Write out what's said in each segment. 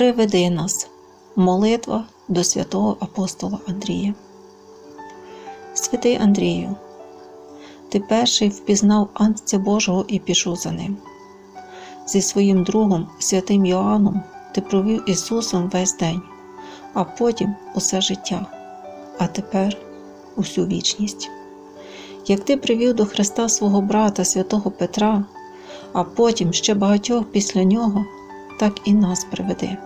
Приведи нас. Молитва до святого апостола Андрія. Святий Андрію, ти перший впізнав Анця Божого і пішов за ним. Зі своїм другом, святим Йоанном, ти провів Ісусом весь день, а потім усе життя, а тепер усю вічність. Як ти привів до Христа свого брата, святого Петра, а потім ще багатьох після нього, так і нас приведи.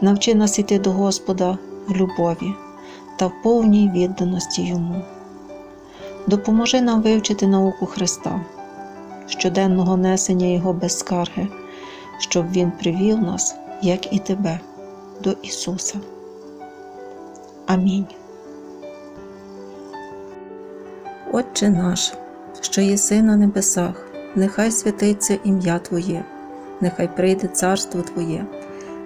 Навчи нас іти до Господа в любові та в повній відданості Йому. Допоможи нам вивчити науку Христа, щоденного несення Його без скарги, щоб Він привів нас, як і тебе, до Ісуса. Амінь. Отче наш, що єси на небесах, нехай святиться ім'я Твоє, нехай прийде царство Твоє,